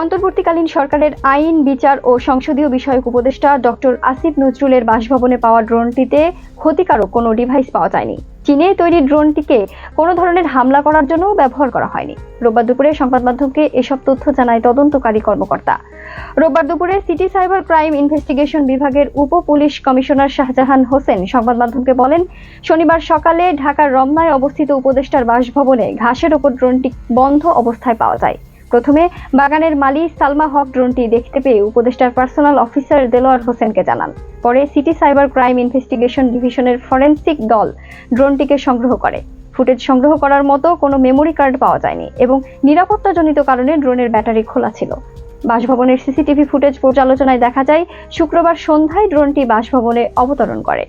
অন্তর্বর্তীকালীন সরকারের আইন, বিচার ও সংসদীয় বিষয়ক উপদেষ্টা ডক্টর আসিফ নজরুলের বাসভবনে পাওয়া ড্রোনটিতে ক্ষতিকারক কোনো ডিভাইস পাওয়া যায়নি। চীনে তৈরি ড্রোনটিকে কোনো ধরনের হামলা করার জন্য ব্যবহার করা হয়নি। রোববার দুপুরে সংবাদ মাধ্যমকে এসব তথ্য জানায় তদন্তকারী কর্মকর্তা। রোববার দুপুরে সিটি সাইবার ক্রাইম ইনভেস্টিগেশন বিভাগের উপ পুলিশ কমিশনার শাহজাহান হোসেন সংবাদ মাধ্যমকে বলেন, শনিবার সকালে ঢাকার রমনায় অবস্থিত উপদেষ্টার বাসভবনে ঘাসের ওপর ড্রোনটি বন্ধ অবস্থায় পাওয়া যায়। প্রথমে বাগানের মালি সালমা হক ড্রোনটি দেখতে পেয়ে উপদেষ্টার পার্সোনাল অফিসার দেলোয়ার হোসেনকে জানান। পরে সিটি সাইবার ক্রাইম ইনভেস্টিগেশন ডিভিশনের ফরেনসিক দল ড্রোনটিকে সংগ্রহ করে। ফুটেজ সংগ্রহ করার মতো কোনো মেমোরি কার্ড পাওয়া যায়নি এবং নিরাপত্তাজনিত কারণে ড্রোনের ব্যাটারি খোলা ছিল। বাসভবনের সিসিটিভি ফুটেজ পর্যালোচনায় দেখা যায়, শুক্রবার সন্ধ্যায় ড্রোনটি বাসভবনে অবতরণ করে।